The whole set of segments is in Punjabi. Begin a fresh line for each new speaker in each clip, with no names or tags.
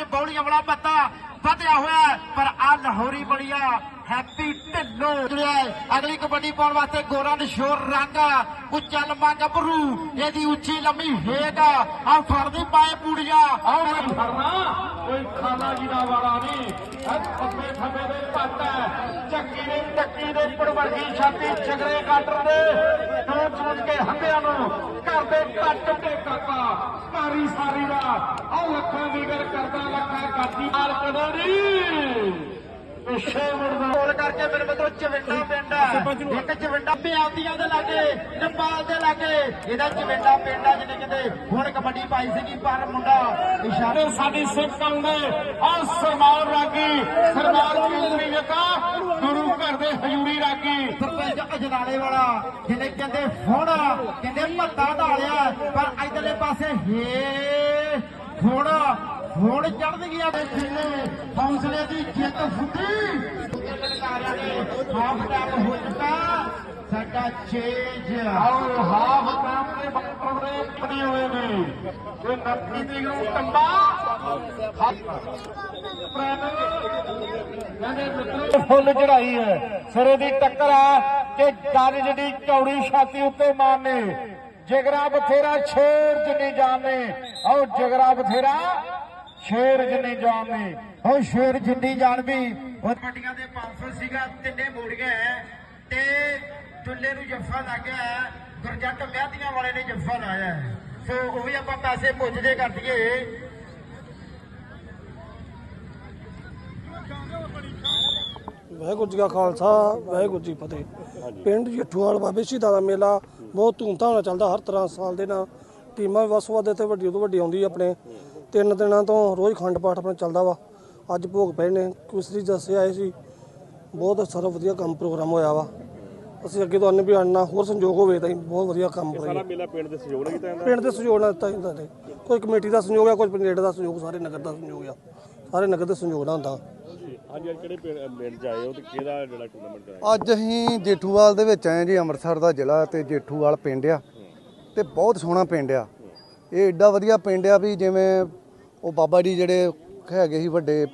ਅੱਜ ਬੌਲੀਆਂ ਵਾਲਾ ਪੱਤਾ ਵਧਿਆ ਹੋਇਆ ਪਰ ਆ ਲਾਹੌਰੀ ਬੜੀਆ ਹੈਪੀ ਢਿੱਲੋਂ ਜਿਹੜਾ ਅਗਲੀ ਕਬੱਡੀ ਪਾਉਣ ਵਾਸਤੇ ਗੋਰਾਂ ਦੇ ਸ਼ੋਰ ਰੰਗ ਉੱਚਾ ਲੰਮਾ ਗੱਭਰੂ, ਇਹਦੀ ਉੱਚੀ ਲੰਮੀ ਹੇਕ ਆ। ਫੜਦੀ ਪਾਏ ਪੂੜੀਆਂ।
ਆਓ ਮੈਂ ਕੋਈ ਖਾਣਾ ਜੀ ਦਾ ਵਾਲਾ ਨਹੀਂ। ਖੱਬੇ ਖੱਬੇ ਦੇ ਚੱਕੀ ਦੇ ਟੱਕੀ ਦੇ ਛਾਤੀ ਚਗਰੇ ਕਾਟਰ ਦੇ ਦੋ ਚੁਣ ਕੇ ਹੰਬਿਆਂ ਨੂੰ ਕਰਦੇ ਕੱਟ ਤੇ ਕਾਕਾ। ਸਾਰੀ ਸਾਰੀ ਦਾ ਆਹ ਲੱਖਾਂ ਵਿਗੜ ਕਰਦਾ ਲੱਖਾਂ ਕਾਦੀ ਨਾਲ ਕਦੋੜੀ ਪਿੱਛੇ ਮੁੜਦਾ
ਬੋਲ ਕਰਕੇ ਮੇਰੇ ਮਤਲਬ ਚਵਿੰਡਾ ਪਿੰਡ ਹੈ। ਇੱਕ ਚਵਿੰਡਾ ਪਿਆਉਂਦੀਆਂ ਦੇ ਲਾਗੇ ਨੇਪਾਲ ਦੇ ਲਾਗੇ। ਇਹਦਾ ਚਵਿੰਡਾ ਪਿੰਡ ਆ ਜਿਹਨੇ ਕਿਤੇ ਹੁਣ ਕਬੱਡੀ ਪਾਈ ਸੀਗੀ ਪਰ ਮੁੰਡਾ ਇਸ਼ਾਰੇ
ਸਾਡੀ ਸਿੱਖ ਆਉਂਦੇ ਆ ਸਰਮਾਨ ਰਾਗੀ ਜਕਾ ਗੁਰੂ ਘਰ ਦੇ ਹਜੂਰੀ ਰਾਗੀ।
ਸਰਪੰਚ ਅਜਨਾਲੇ ਵਾਲਾ ਜਿਹਨੇ ਕਹਿੰਦੇ ਹੁਣ ਕਹਿੰਦੇ ਮੱਤਾ ਢਾਲਿਆ ਪਰ ਇਧਰਲੇ ਪਾਸੇ ਹੇ ਹੁਣ ਹੁਣ ਚੜ੍ਹਦ ਗਿਆ ਦੇ ਥੱਲੇ ਹੌਸਲੇ ਦੀ ਜਿੱਤ ਫੁੱਟੀ ਹਾਫ ਟਾਈਮ ਹੋ ਚੁੱਕਾ। ਸਾਡਾ ਚੇਂਜ
ਆਓ ਹਾਫ ਟਾਈਮ ਦੇ ਬਾਟਰ ਦੇ ਬਣੇ ਹੋਏ ਨੇ। ਕੋਈ ਨੱਤੀ ਦੀ ਨੂੰ ਟੰਬਾ ਫੁੱਲ ਚੜਾਈ ਹੈ। ਸਿਰੇ ਦੀ ਟੱਕਰ ਆ ਕਿ ਗੱਲ ਜਿਹੜੀ ਚੌੜੀ ਛਾਤੀ ਉੱਤੇ ਮਾਰਨੇ ਜਿਗਰਾ ਬਥੇਰਾ ਸ਼ੇਰ ਜਿੰਨੀ ਜਾਨ ਨੇ ਆਓ ਜਿਗਰਾ ਬਥੇਰਾ ਸ਼ੇਰ ਜਿੰਨੀ ਜਾਨ ਨੇ
ਉਹ ਸ਼ੇਰ ਜਿੰਦੀ ਜਾਣ ਵੀ ਉਹ ਕਬੱਡੀਆਂ ਦੇ 500 ਸੀਗਾ ਤਿੰਨੇ ਮੋੜ ਗਏ। ਤੇ ਦੁੱਲੇ ਨੂੰ ਜੱਫਾ ਲੱਗ ਗਿਆ ਹੈ। ਗੁਰਜੱਟ ਮਹਿੰਦੀਆਂ ਵਾਲੇ ਨੇ ਜੱਫਾ ਲਾਇਆ ਹੈ। ਸੋ ਉਹ ਵੀ ਆਪਾਂ ਪੈਸੇ ਪੁੱਜਦੇ ਕਰ ਦਈਏ
ਵਾਹਿਗੁਰੂ ਜੀ ਕਾ ਖਾਲਸਾ ਵਾਹਿਗੁਰੂ ਜੀ ਫਤਿਹ। ਪਿੰਡ ਜੱਠੂਵਾਲ ਬਾਬੇ ਸ਼ਹੀਦਾਂ ਦਾ ਮੇਲਾ ਬਹੁਤ ਧੂਮਧਾਮ ਨਾਲ ਚੱਲਦਾ ਹਰ ਤਰ੍ਹਾਂ ਸਾਲ ਦੇ ਨਾਲ। ਟੀਮਾਂ ਵੀ ਵੱਸ ਵੱਧ ਇੱਥੇ ਵੱਡੀ ਤੋਂ ਵੱਡੀ ਆਉਂਦੀ ਆਪਣੇ। ਤਿੰਨ ਦਿਨਾਂ ਤੋਂ ਰੋਜ਼ ਖੰਡ ਪਾਠ ਆਪਣਾ ਚੱਲਦਾ ਵਾ। ਅੱਜ ਭੋਗ ਪਏ ਨੇ। ਕੁਸਰੀ ਜੱਸੇ ਆਏ ਸੀ ਬਹੁਤ ਸਾਰਾ ਵਧੀਆ ਕੰਮ ਪ੍ਰੋਗਰਾਮ ਹੋਇਆ ਵਾ। ਅਸੀਂ ਅੱਗੇ ਤੋਂ ਵੀ ਆਣਾ ਹੋਰ ਸੰਯੋਗ ਹੋਵੇ ਤਾਂ ਅਸੀਂ ਬਹੁਤ ਵਧੀਆ ਕੰਮ ਕਰਾਂਗੇ।
ਮੇਲਾ ਪਿੰਡ ਦੇ ਸਹਿਯੋਗ ਨਾਲ ਕੀਤਾ ਜਾਂਦਾ?
ਪਿੰਡ ਦੇ ਸਹਿਯੋਗ ਨਾਲ ਦਿੱਤਾ ਜਾਂਦਾ ਨੇ ਕੋਈ ਕਮੇਟੀ ਦਾ ਸੰਯੋਗ ਆ ਕੋਈ ਪਿੰਡ ਦਾ ਸੰਯੋਗ ਸਾਰੇ ਨਗਰ ਦਾ ਸੰਯੋਗ ਆ। ਸਾਰੇ ਨਗਰ ਦੇ ਸੰਯੋਗ ਨਾਲ ਹੁੰਦਾ।
ਹਾਂਜੀ ਅੱਜ ਕਿਹੜੇ ਪਿੰਡ ਪਿੰਡ ਚ ਆਏ ਹੋ ਤੇ ਕਿਹਦਾ ਜਿਹੜਾ ਟੂਰਨਾਮੈਂਟ ਕਰਾਇਆ?
ਅੱਜ ਅਸੀਂ ਜੇਠੂਵਾਲ ਦੇ ਵਿੱਚ ਆਏ ਜੀ ਅੰਮ੍ਰਿਤਸਰ ਦਾ ਜ਼ਿਲ੍ਹਾ ਤੇ ਜੇਠੂਵਾਲ ਪਿੰਡ ਆ। ਤੇ ਬਹੁਤ ਸੋਹਣਾ ਪਿੰਡ ਆ। ਇਹ ਏਡਾ ਵਧੀਆ ਪਿੰਡ ਆ ਵੀ ਜਿਵੇਂ ਉਹ ਬਾਬਾ ਜੀ ਜਿਹੜੇ ਹੈਗੇ ਸੀ ਵੱਡੇ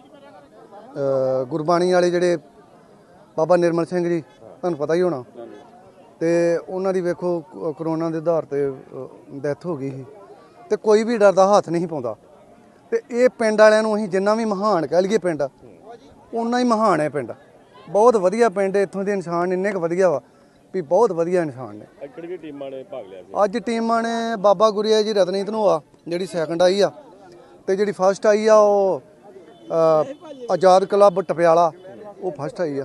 ਗੁਰਬਾਣੀ ਵਾਲੇ ਜਿਹੜੇ ਬਾਬਾ ਨਿਰਮਲ ਸਿੰਘ ਜੀ ਤੁਹਾਨੂੰ ਪਤਾ ਹੀ ਹੋਣਾ। ਤੇ ਉਹਨਾਂ ਦੀ ਵੇਖੋ ਕਰੋਨਾ ਦੇ ਆਧਾਰ ਤੇ ਡੈਥ ਹੋ ਗਈ ਸੀ। ਤੇ ਕੋਈ ਵੀ ਡਰਦਾ ਹੱਥ ਨਹੀਂ ਪਾਉਂਦਾ। ਤੇ ਇਹ ਪਿੰਡ ਵਾਲਿਆਂ ਨੂੰ ਅਸੀਂ ਜਿੰਨਾ ਵੀ ਮਹਾਨ ਕਹਿ ਲਈਏ ਪਿੰਡ ਉਨਾ ਹੀ ਮਹਾਨ ਹੈ ਪਿੰਡ। ਬਹੁਤ ਵਧੀਆ ਪਿੰਡ ਇੱਥੋਂ ਦੇ ਇਨਸਾਨ ਇੰਨੇ ਕੁ ਵਧੀਆ ਵਾ ਵੀ ਬਹੁਤ ਵਧੀਆ ਇਨਸਾਨ ਨੇ।
ਅੱਜ ਕਿਹੜੀ ਟੀਮਾਂ ਨੇ ਭਾਗ ਲਿਆ ਸੀ?
ਅੱਜ ਟੀਮਾਂ ਨੇ ਬਾਬਾ ਗੁਰੀਆ ਜੀ ਰਤਨੀਤ ਧਨੋਆ ਜਿਹੜੀ ਸੈਕੰਡ ਆਈ ਆ। ਤੇ ਜਿਹੜੀ ਫਸਟ ਆਈ ਆ ਉਹ ਆਜ਼ਾਦ ਕਲੱਬ ਟਪਿਆਲਾ ਉਹ ਫਸਟ ਆਈ ਆ।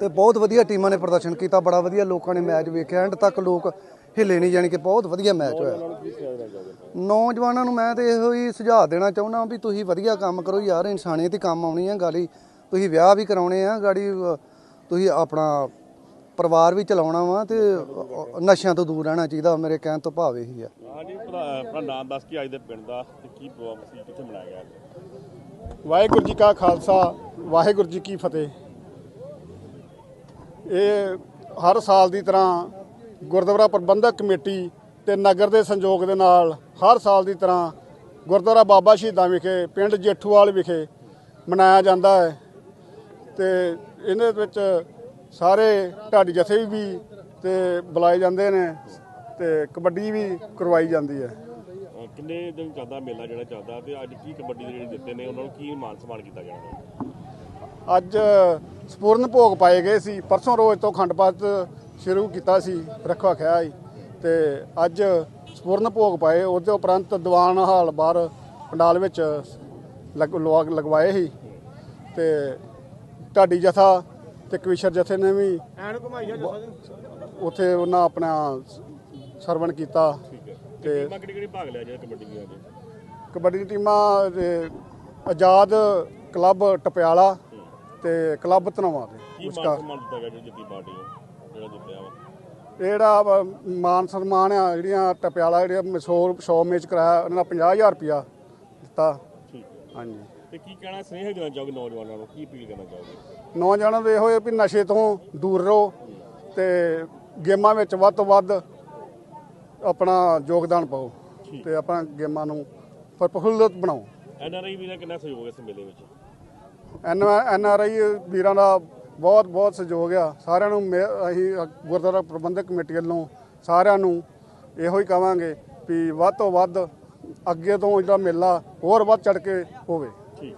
ਤੇ ਬਹੁਤ ਵਧੀਆ ਟੀਮਾਂ ਨੇ ਪ੍ਰਦਰਸ਼ਨ ਕੀਤਾ, ਬੜਾ ਵਧੀਆ ਲੋਕਾਂ ਨੇ ਮੈਚ ਵੇਖਿਆ, ਐਂਡ ਤੱਕ ਲੋਕ ਹਿੱਲੇ ਨਹੀਂ ਜਾਣੀ ਕਿ ਬਹੁਤ ਵਧੀਆ ਮੈਚ ਹੋਇਆ। ਨੌਜਵਾਨਾਂ ਨੂੰ ਮੈਂ ਤੇ ਇਹੋ ਹੀ ਸੁਝਾਅ ਦੇਣਾ ਚਾਹੁੰਦਾ ਵੀ ਤੁਸੀਂ ਵਧੀਆ ਕੰਮ ਕਰੋ ਯਾਰ, ਇਨਸਾਨੀਅਤ ਹੀ ਕੰਮ ਆਉਣੀ ਆ ਗਾਲੀ ਤੁਸੀਂ ਵਿਆਹ ਵੀ ਕਰਾਉਣੇ ਆ ਗਾੜੀ, ਤੁਸੀਂ ਆਪਣਾ ਪਰਿਵਾਰ ਵੀ ਚਲਾਉਣਾ ਵਾ ਤੇ ਨਸ਼ਿਆਂ ਤੋਂ ਦੂਰ ਰਹਿਣਾ ਚਾਹੀਦਾ, ਮੇਰੇ ਕਹਿਣ ਤੋਂ ਭਾਵ ਇਹੀ ਆ।
ਹਾਂਜੀ ਆਪਣਾ ਨਾਮ ਦੱਸ ਕੇ ਅੱਜ ਦੇ ਪਿੰਡ ਦਾ ਤੇ ਕੀ ਪ੍ਰੋਗਰਾਮ ਸੀ ਕਿੱਥੇ ਮਨਾਇਆ ਗਿਆ
ਵਾਹਿਗੁਰੂ ਜੀ ਕਾ ਖਾਲਸਾ, ਵਾਹਿਗੁਰੂ ਜੀ ਕੀ ਫਤਿਹ। ਇਹ ਹਰ ਸਾਲ ਦੀ ਤਰ੍ਹਾਂ ਗੁਰਦੁਆਰਾ ਪ੍ਰਬੰਧਕ ਕਮੇਟੀ ਤੇ ਨਗਰ ਦੇ ਸੰਯੋਗ ਦੇ ਨਾਲ ਹਰ ਸਾਲ ਦੀ ਤਰ੍ਹਾਂ ਗੁਰਦੁਆਰਾ ਬਾਬਾ ਸ਼ਹੀਦਾਂ ਵਿਖੇ ਪਿੰਡ ਜੇਠੂਵਾਲ ਵਿਖੇ ਮਨਾਇਆ ਜਾਂਦਾ ਹੈ। ਤੇ ਇਹਦੇ ਵਿੱਚ ਸਾਰੇ ਢਾਡੀ ਜਥੇ ਵੀ ਤੇ ਬੁਲਾਏ ਜਾਂਦੇ ਨੇ ਤੇ ਕਬੱਡੀ ਵੀ ਕਰਵਾਈ ਜਾਂਦੀ ਹੈ।
ਕਿੰਨੇ ਦਿਨ ਚੱਲਦਾ ਮੇਲਾ ਜਿਹੜਾ ਚੱਲਦਾ ਤੇ ਅੱਜ ਕੀ ਕਬੱਡੀ ਦੇ ਜਿਹੜੇ ਦਿੱਤੇ ਨੇ ਉਹਨਾਂ ਨੂੰ ਕੀ ਮਾਨ ਸਨਮਾਨ ਕੀਤਾ ਜਾਣਾ
ਅੱਜ ਸਪੂਰਨ ਭੋਗ ਪਾਏ ਗਏ ਸੀ। ਪਰਸੋਂ ਰੋਜ਼ ਤੋਂ ਖੰਡ ਪਾਠ ਸ਼ੁਰੂ ਕੀਤਾ ਸੀ ਰੱਖਵਾ ਖਿਆ ਸੀ। ਤੇ ਅੱਜ ਸਪੂਰਨ ਭੋਗ ਪਾਏ ਉਹਦੇ ਉਪਰੰਤ ਦੀਵਾਨ ਹਾਲ ਬਾਹਰ ਪੰਡਾਲ ਵਿੱਚ ਲਗਵਾਏ ਸੀ। ਤੇ ਢਾਡੀ ਜਥਾ ਤੇ ਕਵੀਸ਼ਰ ਜਥੇ ਨੇ ਵੀ ਉੱਥੇ ਉਹਨਾਂ ਆਪਣਾ ਸਰਵਣ ਕੀਤਾ। ਤੇ
ਟੀਮਾਂ ਕਿਹੜੀ ਕਿਹੜੀ ਭਾਗ ਲਿਆ ਜਿਹੜਾ ਕਬੱਡੀ ਦੀਆਂ ਅੱਜ?
ਕਬੱਡੀ ਦੀ ਟੀਮਾਂ ਦੇ ਆਜ਼ਾਦ ਕਲੱਬ ਟਪਿਆਲਾ ਤੇ ਕਲੱਬ ਧਨਵਾ ਦੇ
ਕੀ ਮਾਨ
ਵਿਚਕਾਰ
ਸਨਮਾਨ ਦਿੱਤਾ ਗਿਆ ਜਿਹੜੀ ਜਿੱਤੀ ਪਾਰਟੀ ਨੂੰ ਜਿਹੜਾ ਜਿੱਤਿਆ ਵਾ?
ਇਹ ਜਿਹੜਾ ਵਾ ਮਾਨ ਸਨਮਾਨ ਆ ਜਿਹੜੀਆਂ ਟਪਿਆਲਾ ਜਿਹੜੀਆਂ 100 100 ਮੈਚ ਕਰਾਇਆ ਉਹਨਾਂ ਦਾ 50000 ਰੁਪਇਆ ਦਿੱਤਾ।
ਠੀਕ ਹੈ।
ਹਾਂਜੀ।
ਤੇ ਕੀ ਕਹਿਣਾ ਸਨੇਹ ਦੇਣਾ ਚਾਹੋਗੇ ਨੌਜਵਾਨਾਂ ਨੂੰ? ਕੀ ਅਪੀਲ ਕਰਨਾ ਚਾਹੋਗੇ?
ਨੌਜਵਾਨਾਂ ਦੇ ਹੋਏ ਵੀ ਨਸ਼ੇ ਤੋਂ ਦੂਰ ਰਹੋ ਤੇ ਗੇਮਾਂ ਵਿੱਚ ਵੱਧ ਤੋਂ ਵੱਧ ਆਪਣਾ ਯੋਗਦਾਨ ਪਾਓ ਤੇ ਆਪਣਾ ਗੇਮਾਂ ਨੂੰ ਪ੍ਰਫੁੱਲਤ ਬਣਾਓ।
ਐਨ ਆਰ ਆਈ ਵੀਰਾਂ ਕਿੰਨਾ ਸਹਿਯੋਗ ਹੈ ਇਸ ਮੇਲੇ ਵਿੱਚ?
ਐਨ ਐਨ ਆਰ ਆਈ ਵੀਰਾਂ ਦਾ ਬਹੁਤ ਬਹੁਤ ਸਹਿਯੋਗ ਆ। ਸਾਰਿਆਂ ਨੂੰ ਮੇ- ਅਸੀਂ ਗੁਰਦੁਆਰਾ ਪ੍ਰਬੰਧਕ ਕਮੇਟੀ ਵੱਲੋਂ ਸਾਰਿਆਂ ਨੂੰ ਇਹੋ ਹੀ ਕਵਾਂਗੇ ਵੀ ਵੱਧ ਤੋਂ ਵੱਧ ਅੱਗੇ ਤੋਂ ਜਿਹੜਾ ਮੇਲਾ ਹੋਰ ਵੱਧ ਚੜ ਕੇ ਹੋਵੇ।
ਠੀਕ।